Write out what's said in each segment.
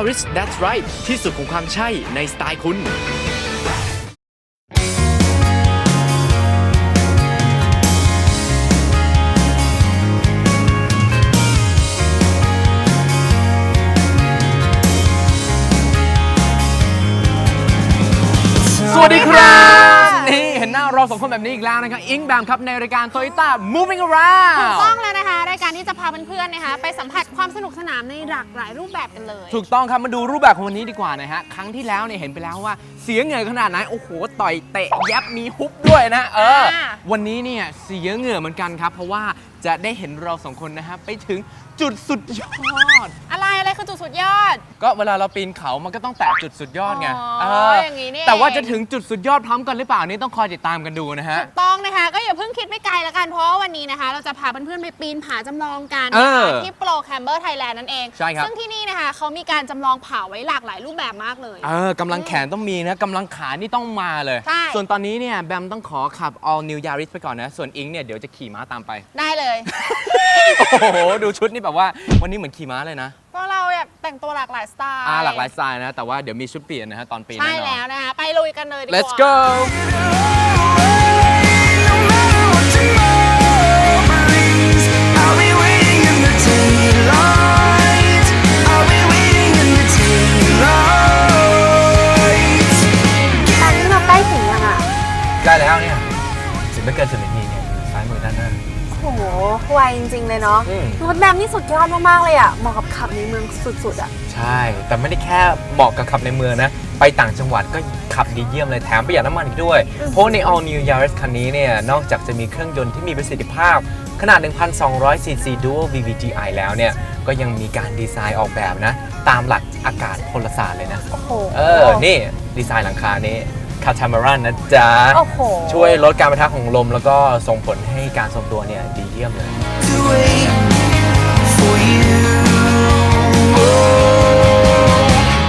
All New Yaris That's Right ที่สุดของความใช่ในสไตล์คุณสวัสดีครับ นี่เห็นหน้าเราสองคนแบบนี้อีกแล้วนะครับ อิงแบมครับในรายการ Toyota Moving ถูก Around ต้องแล้วนะคะ รายการที่จะพาเพื่อนๆนะคะ ไปสัมผัสความสนุกสนานในหลากหลายรูปแบบกันเลย ถูกต้องครับมาดูรูปแบบของวันนี้ดีกว่านะฮะ ครั้งที่แล้วเนี่ยเห็นไปแล้วว่าเสียเหงื่อขนาดไหนโอ้โหต่อยเตะแยบมีฮุบด้วยนะ เออ อ่า วันนี้เนี่ยเสียเหงื่อเหมือนกันครับ เพราะว่าจะได้เห็นเราสองคนนะฮะไปถึง จุดสุดยอด อะไรอะไรคือจุดสุดยอด ก็เวลาเราปีนเขามันก็ต้องแตะจุดสุดยอดไงอ๋อเอย่างนี้นี่แต่ว่าเองจะถึงจุดสุดยอดพร้อมกันหรือเปล่านี่ต้องคอยติดตามกันดูนะฮะ ถูกต้องนะคะก็อย่าเพิ่งคิดไม่ไกลแล้วกันเพราะว่าวันนี้นะคะ เราจะพาเพื่อนๆไปปีนผาจำลองกันเอนะอคะที่โปรแคมเบอร์ไทยแลนด์นั่นเองใช่ครับ ซึ่งที่นี่นะคะเขามีการจำลองผาไว้หลากหลายรูปแบบมากเลย เออกำลังแขนต้องมีนะกำลังขานี่ต้องมาเลย ใช่ ส่วนตอนนี้เนี่ยแบมต้องขอขับ all new yaris ไปก่อนนะ ส่วนอิงเนี่ยเดี๋ยวจะขี่ม้าตามไป ได้เลย โอ้โห ดูชุดนี่แบบว่าวันนี้เหมือนขี่ม้าเลยนะเพราะเราแบบแต่งตัวหลากหลายสไตล์อ่าหลากหลายสไตล์นะ แต่ว่าเดี๋ยวมีชุดเปลี่ยนนะฮะตอนปีนใช่แน่นอนแล้วนะคะไปลุยกันเลยดีกว่า let's go ตอนนี้เราใกล้ถึงยังอะ ได้แล้วเนี่ยถึงไม่เกินสิบนา อ้โหไวจริง ๆ เลยเนาะอืม รถแบมนี่สุดยอดมากๆเลยอะเหมาะกับขับในเมืองสุดๆอะ ใช่ แต่ไม่ได้แค่เหมาะกับขับในเมืองนะ ไปต่างจังหวัดก็ขับดีเยี่ยมเลยแถมประหยัดน้ำมันอีกด้วยเพราะใน All New Yaris คันนี้เนี่ย นอกจากจะมีเครื่องยนต์ที่มีประสิทธิภาพ ขนาด 1,200 cc Dual VVTi แล้วเนี่ย ก็ยังมีการดีไซน์ออกแบบนะ ตามหลักอากาศพลศาสตร์เลยนะ โอ้โห เออ นี่ ดีไซน์หลังคานี้ คาทามารันนะจ๊ะ โอ้โห ช่วยลดการประทะของลม แล้วก็ส่งผลให้การทรงตัวเนี่ยดีเยี่ยมเลย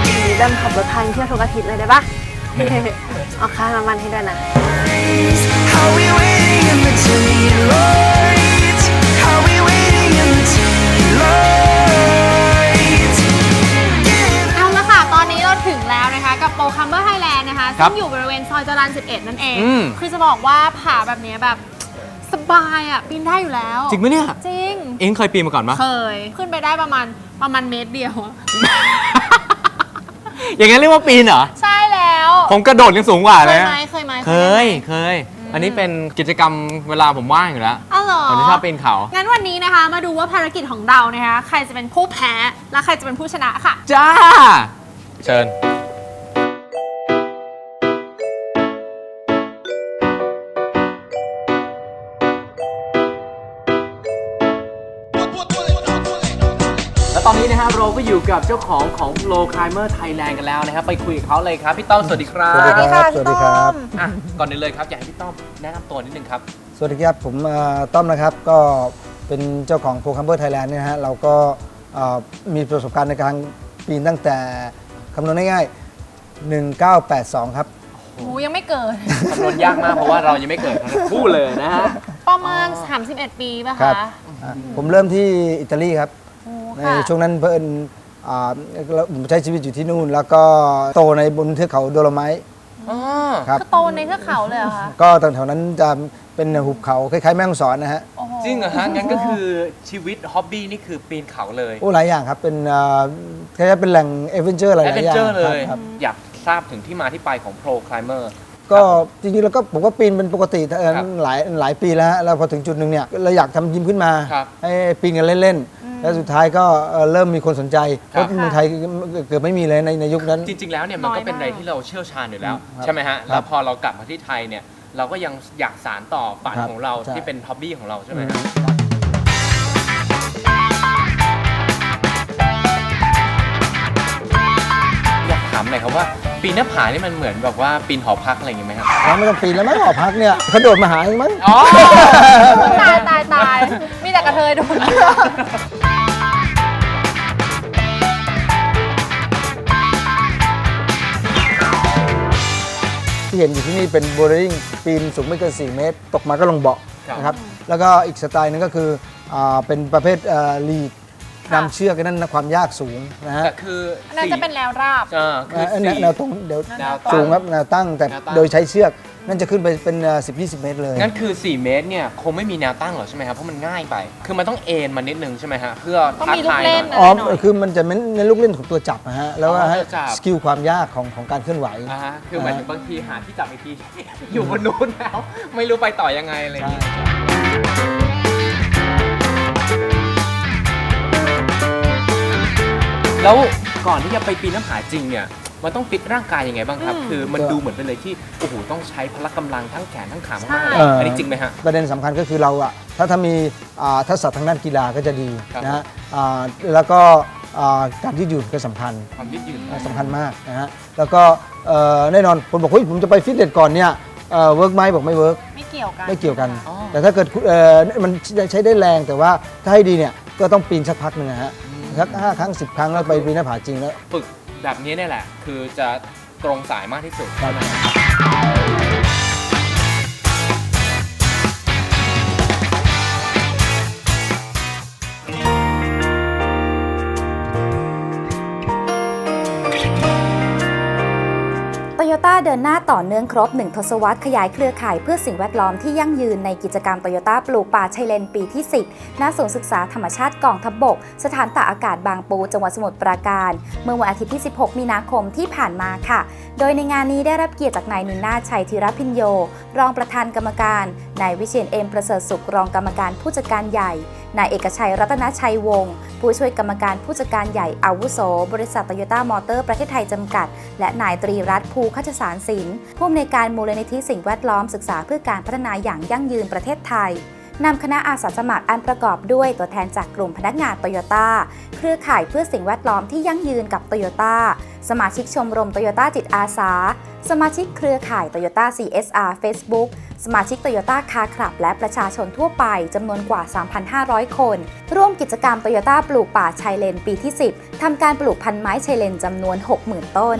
นี่แบมขับรถพาเที่ยวทุกอาทิตย์เลยได้ปะ เอาค่าน้ำมันให้ด้วยนะเอา กับโปรคัมเบอร์ไฮแลนด์นะคะครัซึ่บงอยู่บริเวณซอยจรัญ11 นั่นเอง อืม คือจะบอกว่าผาแบบนี้แบบสบายอะปีนได้อยู่แล้ว จริงไหมเนี่ย จริง เอ็งเคยปีนมาก่อนปะเคย ขึ้นไปได้ประมาณประมาณเมตรเดียวอะอย่างงั้นเรียกว่าปีนเหรอ ใช่แล้วผมกระโดดยังสูงกว่าเคเลยยอะไหมเคยไหมเคยเคย อันนี้เป็นกิจกรรมเวลาผมว่างอยู่แล้วอ้าวเหรอ ผมจะชอบปีนเขา งั้นวันนี้นะคะมาดูว่าภารกิจของเรานะคะ ใครจะเป็นผู้แพ้ และใครจะเป็นผู้ชนะค่ะ จ้า เชิญ นนี้นะครับเราก็อยู่กับเจ้าของของ Low Climber Thailand กันแล้วนะครับ ไปคุยกับเขาเลยครับพี่ต้อมสวัสดีครับสวัสดีครับ สวัสดีสวัสดีค่ะครับพี่ต้อมอะก่อนอื่นเลยครับอยากให้พี่ต้อมแนะนำตัวนิดนึงครับ สวัสดีครับ ผมเอ่อต้อมนะครับ ก็เป็นเจ้าของโปรคัมเบอร์ไทยแลนด์เนี่ยนะฮะ เราก็เอ่อมีประสบการณ์ในการปีนตั้งแต่คำนวณง่ายๆ 1982 ครับหมูยังไม่เกิด คำนวณยากมากเพราะว่าเรายังไม่เกิดทั้งคู่เลยนะฮะ ประมาณ 31 ปีป่ะครัคะบอะผมเริ่มที่อิตาลีครับโอ้ ในค่ะช่วงนั้นเพิ่นอ่าผมใช้ชีวิตอยู่ที่นู่น แล้วก็โตในบนเทือกเขาโดโลไมต์อ๋อครับ คือโตในเทือกเขาเลยเหรอคะก็ตรงแถวนั้นจะเป็นหุบเขาคล้ายๆแม่ฮ่องสอนนะฮะ โอ้โหจริงเหรอฮะงั้นก็คือชีวิตฮ็อบบี้นี่คือปีนเขาเลยโอ้หลายอย่างครับ เป็นอ่าคล้ายๆเป็นแหล่งเอเวนเจอร์หลาแอยดเวนๆอย่างเจอร์เลยครับ อยากทราบถึงที่มาที่ไปของ Pro Climber ก็จริงๆแล้วก็ผมก็ปีนเป็นปกติเอ่อครับหลายหลายปีแล้วฮะแล้วพอถึงจุดหนึ่งเนี่ยเราอยากทำยิมขึ้นมาครับ ให้ปีนกันเล่นๆแล้วสุดท้ายก็เอ่อเริ่มมีคนสนใจเพครับราะเมืองไทยเกือบไม่มีเลยในในยุคนั้น จริง ๆ แล้วเนี่ยมันก็เป็นอะไรที่เราเชี่ยวชาญอยู่แล้ว ครับใช่ไหมฮะครับแล้วพอเรากลับมาที่ไทยเนี่ย เราก็ยังอยากสารต่อฝันครับของเราใช่ ที่เป็นฮ็อบบี้ของเราใช่ไหมฮะ อยากถามหน่อยครับว่า ปีนหน้าผานี่มันเหมือนแบบว่าปีนหอพักอะไรอย่างงี้ไหมครับเราไม่ต้องปีนแล้วมั้งหอพักเนี่ยกระโดดมาหาเองมั้ง อ๋อ ตายตายตายมีแต่กระเทยโดนที่เห็นอยู่ที่นี่เป็นโบว์ลิ่งปีนสูงไม่เกิน 4 เมตร ตกมาก็ลงเบาะครับ นะครับแล้วก็อีกสไตล์หนึงก็คืออ่าเป็นประเภทลีดค่ะ นำเชือกนั่นนะความยากสูงนะฮะแต่คืออันนั้นจะเป็นแนวราบเออคือเอ่อแนวสี่ แนวตรงเดี๋ยวแนวตั้งสูงครับแนวตั้งแต่แนวตั้ง โดยใช้เชือกนั่นจะขึ้นไปเป็นสิบยี่สิบเมตรเลย งั้นคือ 4 เมตรเนี่ยคงไม่มีแนวตั้งหรอกใช่ไหมครับเพราะมันง่ายไป คือมันต้องเอ็นมานิดนึงใช่ไหมฮะเพื่อต้องท้ามีลูกทายหเล่น่นอยนะอ๋อหน่อย คือมันจะเป็นในลูกเล่นของตัวจับนะฮะ แล้วก็อ๋อให้ตัวจับ สกิลความยากของของการเคลื่อนไหว อ่าฮะคือหมายถึงบางทีหาที่จับอีกที อยู่บนนู้นแล้ว ไม่รู้ไปต่อยังไงอะไรอย่างเงี้ย แล้วก่อนที่จะไปปีนน้ำผาจริงเนี่ยมันต้องฟิตร่างกายยังไงบ้างครับอืมคือมันก็ดูเหมือนเป็นเลยที่โอ้โหต้องใช้พละกำลังทั้งแขนทั้งขามากๆใช่เลยเอ่ออัอันนี้จริงไหมฮะ ประเด็นสำคัญก็คือเราอะถ้าถ้ามีอ่าทักษะทางด้านกีฬาก็จะดีครับ นะฮะอ่าแล้วก็อ่าการยืดหยุ่นก็สำคัญความยืดหยุ่น สำคัญมากนะฮะแล้วก็เอ่อแน่นอนคนบอกเฮ้ยผมจะไปฟิตเนสก่อนเนี่ยเวิร์กไหมบอกไม่เวิร์ก ไม่เกี่ยวกัน ไม่เกี่ยวกัน อ๋อแต่ถ้าเกิดคุณเอ่อมันใช้ได้แรงแต่ว่าถ้าให้ดีเนี่ยก็ต้องปีนสักพักหนึ่งนะฮะ สักห้าครั้งสิบครั้งแล้วไปปีนหน้าผาจริงแล้ว ฝึกแบบนี้เนี่ยแหละ คือจะตรงสายมากที่สุด ครับ เดินหน้าต่อเนื่องครบ 1 ทศวรรษขยายเครือข่ายเพื่อสิ่งแวดล้อมที่ยั่งยืนในกิจกรรมโตโยต้าปลูกป่าชายเลนปีที่ 10 ณ ศูนย์ศึกษาธรรมชาติกองทัพบบก สถานตากอากาศบางปู จังหวัดสมุทรปราการ เมื่อวันอาทิตย์ที่ 16 มีนาคมที่ผ่านมาค่ะ โดยในงานนี้ได้รับเกียรติจากนายนินนาชัยธีรพินโย รองประธานกรรมการ นายวิเชียนเอ็มประเสริฐสุขรองกรรมการผู้จัดการใหญ่ นายเอกชัยรัตนชัยวงศ์ผู้ช่วยกรรมการผู้จัดการใหญ่อาวุโส บริษัทโตโยต้ามอเตอร์ประเทศไทยจำกัด และนายตรีรัตน์ภูขจสารสินผู้อำนวยการมูลนิธิสิ่งแวดล้อมศึกษาเพื่อการพัฒนาอย่างยั่งยืนประเทศไทยนำคณะอาสาสมัครอันประกอบด้วยตัวแทนจากกลุ่มพนักงานโตโยต้าเครือข่ายเพื่อสิ่งแวดล้อมที่ยั่งยืนกับโตโยต้าสมาชิกชมรมโตโยต้าจิตอาสา สมาชิกเครือข่ายโตโยต้า CSR Facebook สมาชิกโตโยต้าคาร์คลับ และประชาชนทั่วไปจำนวนกว่า 3,500 คน ร่วมกิจกรรมโตโยต้าปลูกป่าชายเลนปีที่ 10 ทำการปลูกพันไม้ชายเลนจำนวน 60,000 ต้น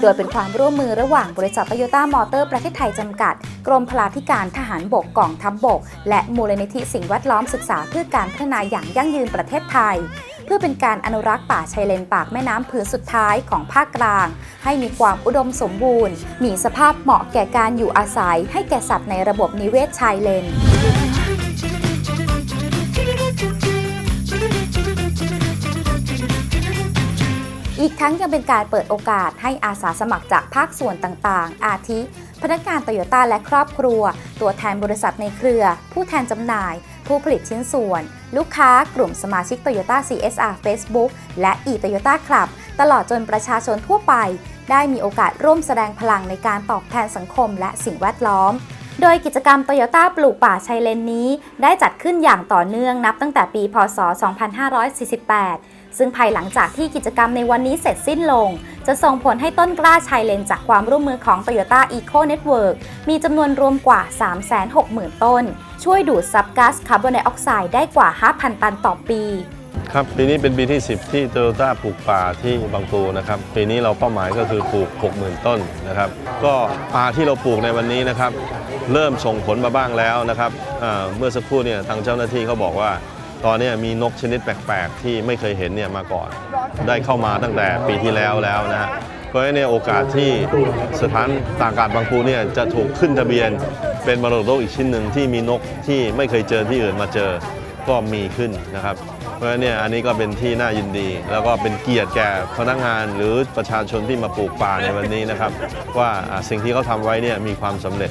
โดยเป็นความร่วมมือระหว่างบริษัทโตโยต้ามอเตอร์ประเทศไทยจำกัด กรมพลาธิการทหารบกกองทัพบบก และมูลนิธิสิ่งแวดล้อมศึกษาเพื่อการพัฒนาอย่างยั่งยืนประเทศไทย เพื่อเป็นการอนุรักษ์ป่าชายเลนปากแม่น้ำผืนสุดท้ายของภาคกลาง ให้มีความอุดมสมบูรณ์ มีสภาพเหมาะแก่การอยู่อาศัย ให้แก่สัตว์ในระบบนิเวศชายเลนอีกทั้งยังเป็นการเปิดโอกาสให้อาสาสมัครจากภาคส่วนต่างๆ อาทิ พนักงานโตโยต้าและครอบครัว ตัวแทนบริษัทในเครือ ผู้แทนจำหน่าย ผู้ผลิตชิ้นส่วน ลูกค้ากลุ่มสมาชิก Toyota CSR Facebook และ e-Toyota Club ตลอดจนประชาชนทั่วไป ได้มีโอกาสร่วมแสดงพลังในการตอบแทนสังคมและสิ่งแวดล้อม โดยกิจกรรมโตโยต้าปลูกป่าชายเลนนี้ ได้จัดขึ้นอย่างต่อเนื่องนับตั้งแต่ปี พศ 2548 ซึ่งภายหลังจากที่กิจกรรมในวันนี้เสร็จสิ้นลง จะส่งผลให้ต้นกล้าชายเลนจากความร่วมมือของ Toyota Eco Network มีจำนวนรวมกว่า 360,000 ต้น ช่วยดูดซับก๊าซคาร์บอนไดออกไซด์ได้กว่า 5,000 ตันต่อปีครับปีนี้เป็นปีที่ 10 ที่โตโยต้าปลูกป่าที่บางปูนะครับปีนี้เราเป้าหมายก็คือปลูก 60,000 ต้นนะครับก็ป่าที่เราปลูกในวันนี้นะครับเริ่มส่งผลมาบ้างแล้วนะครับเมื่อสักครู่เนี่ยทางเจ้าหน้าที่เขาบอกว่า ตอนนี้มีนกชนิดแปลกๆ ที่ไม่เคยเห็นเนี่ยมาก่อน ได้เข้ามาตั้งแต่ปีที่แล้วแล้วนะฮะเพราะฉะนั้นเนี่ยโอกาสที่สถานตากากาศบางปูเนี่ยจะถูกขึ้นทะเบียน เป็นมรดกโลกอีกชิ้นหนึ่งที่มีนกที่ไม่เคยเจอที่อื่นมาเจอก็มีขึ้นนะครับ เพราะฉะนั้นเนี่ยอันนี้ก็เป็นที่น่ายินดี แล้วก็เป็นเกียรติแก่พนักงานหรือประชาชนที่มาปลูกป่าในวันนี้นะครับ ว่าอ่าสิ่งที่เขาทำไว้เนี่ยมีความสำเร็จ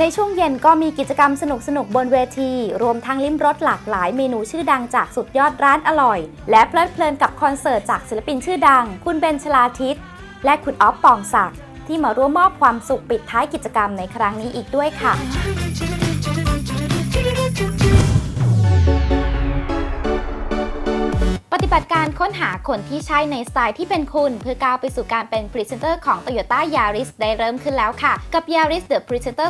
ในช่วงเย็นก็มีกิจกรรมสนุกสนุกบนเวที รวมทั้งลิ้มรสหลากหลายเมนูชื่อดังจากสุดยอดร้านอร่อย และเพลิดเพลินกับคอนเสิร์ตจากศิลปินชื่อดัง คุณเบนชลาทิศและคุณออฟปองศักดิ์ที่มาร่วมมอบความสุขปิดท้ายกิจกรรมในครั้งนี้อีกด้วยค่ะ ปฏิบัติการค้นหาคนที่ใช่ในสไตล์ที่เป็นคุณ เพื่อก้าวไปสู่การเป็นพรีเซนเตอร์ของ Toyota Yaris ได้เริ่มขึ้นแล้วค่ะ กับ Yaris The Presenter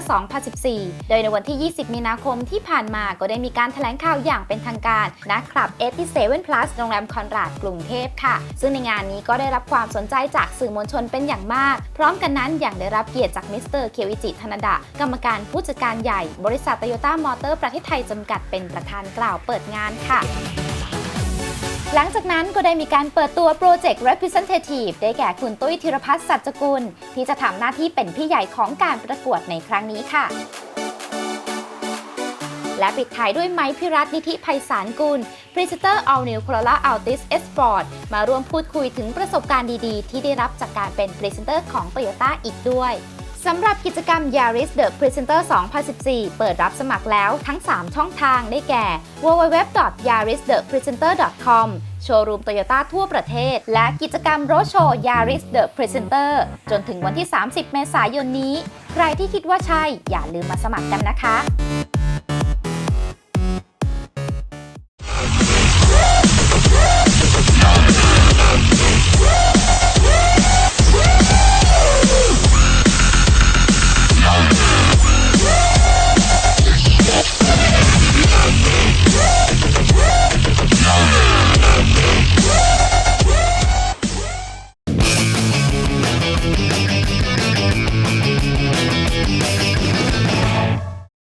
2014 โดยในวันที่ 20 มีนาคมที่ผ่านมาก็ได้มีการแถลงข่าวอย่างเป็นทางการณคลับ87 Plus โรงแรมคอนราดกรุงเทพค่ะ ซึ่งในงานนี้ก็ได้รับความสนใจจากสื่อมวลชนเป็นอย่างมาก พร้อมกันนั้นยังได้รับเกียรติจากมิสเตอร์เคียวอิจิธนดะกรรมการผู้จัดการใหญ่ บริษัท Toyota Motor ประเทศไทยจำกัดเป็นประธานกล่าวเปิดงานค่ะ หลังจากนั้นก็ได้มีการเปิดตัวโปรเจกต์ Representative ได้แก่คุณตุ้ยธีรพัฒน์สัจกุล ที่จะทำหน้าที่เป็นพี่ใหญ่ของการประกวดในครั้งนี้ค่ะและปิดท้ายด้วยไม้พิรัตน์นิธิไพศาลกุลพรีเซนเตอร์ All New Corolla Altis S Sport มาร่วมพูดคุยถึงประสบการณ์ดีๆ ที่ได้รับจากการเป็นพรีเซนเตอร์ของ Toyota อีกด้วย สำหรับกิจกรรม Yaris The Presenter 2014 เปิดรับสมัครแล้วทั้ง 3 ช่องทางได้แก่ www.yaristhepresenter.com โชว์รูมโตโยต้าทั่วประเทศ และกิจกรรมโรลโชว์ Yaris The Presenter จนถึงวันที่ 30 เมษายนนี้ ใครที่คิดว่าใช่ อย่าลืมมาสมัครกันนะคะ